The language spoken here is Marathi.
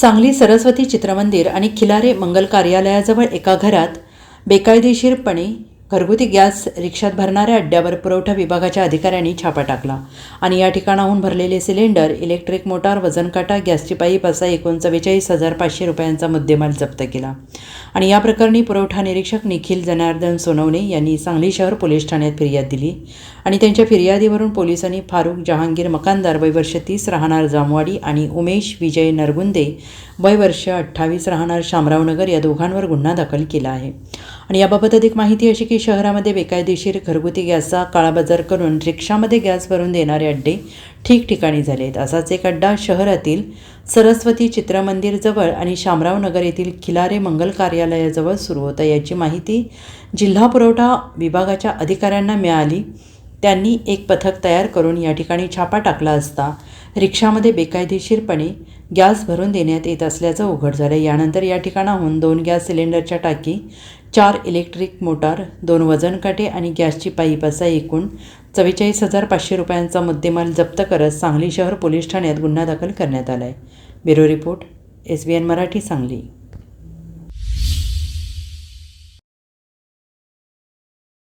सांगली सरस्वती चित्रमंदिर आणि खिलारे मंगल कार्यालयाजवळ एका घरात बेकायदेशीरपणे घरगुती गॅस रिक्षात भरणाऱ्या अड्ड्यावर पुरवठा विभागाच्या अधिकाऱ्यांनी छापा टाकला आणि या ठिकाणाहून भरलेले सिलेंडर इलेक्ट्रिक मोटार वजनकाटा गॅसची पाईप असा एकूण चव्वेचाळीस हजार पाचशे रुपयांचा मुद्देमाल जप्त केला. आणि या प्रकरणी पुरवठा निरीक्षक निखिल जनार्दन सोनवणे यांनी सांगली शहर पोलीस ठाण्यात फिर्याद दिली आणि त्यांच्या फिर्यादीवरून पोलिसांनी फारुख जहांगीर मकानदार वयवर्ष तीस राहणार जामवाडी आणि उमेश विजय नरगुंदे वयवर्ष अठ्ठावीस राहणार शामरावनगर या दोघांवर गुन्हा दाखल केला आहे. आणि याबाबत अधिक माहिती अशी की शहरामध्ये बेकायदेशीर घरगुती गॅसचा काळाबाजार करून रिक्षामध्ये गॅस भरून देणारे अड्डे ठिकठिकाणी झाले आहेत. असाच एक अड्डा शहरातील सरस्वती चित्रमंदिरजवळ आणि शामराव नगर येथील खिलारे मंगल कार्यालयाजवळ सुरू होता. याची माहिती जिल्हा पुरवठा विभागाच्या अधिकाऱ्यांना मिळाली. त्यांनी एक पथक तयार करून या ठिकाणी छापा टाकला असता रिक्षामध्ये बेकायदेशीरपणे गॅस भरून देण्यात येत असल्याचं उघड झालं यानंतर या ठिकाणाहून दोन गॅस सिलेंडरच्या टाकी चार इलेक्ट्रिक मोटार दोन वजन काटे आणि गॅसची पाईप असा एकूण चव्वेचाळीस हजार पाचशे रुपयांचा मुद्देमाल जप्त करत सांगली शहर पोलीस ठाण्यात गुन्हा दाखल करण्यात आला आहे bureau report S B N Marathi Sangli.